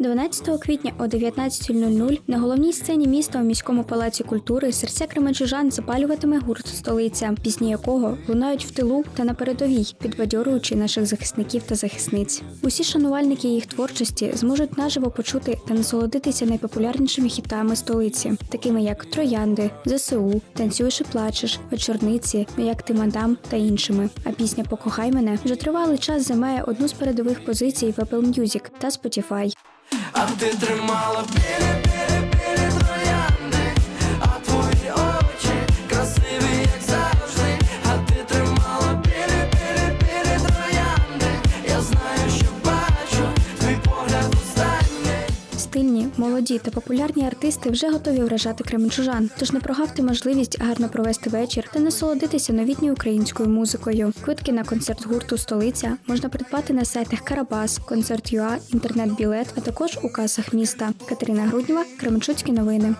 12 квітня о 19.00 на головній сцені міста у міському палаці культури серця кременчужан запалюватиме гурт столиця, пісні якого лунають в тилу та на передовій, підбадьорюючи наших захисників та захисниць. Усі шанувальники їх творчості зможуть наживо почути та насолодитися найпопулярнішими хітами столиці, такими як Троянди, ЗСУ, Танцюєш і плачеш, Вечорниці, «Ну Як ти мадам та іншими. А пісня Покохай мене вже тривалий час займає одну з передових позицій в Apple Music та Spotify. А ти тримала білі, Стильні, молоді та популярні артисти вже готові вражати кременчужан, тож не прогавте можливість гарно провести вечір та насолодитися новітньою українською музикою. Квитки на концерт гурту Столиця можна придбати на сайтах Карабас, Концерт.ua, інтернет-білет, а також у касах міста. Катерина Груднєва, Кременчуцькі новини.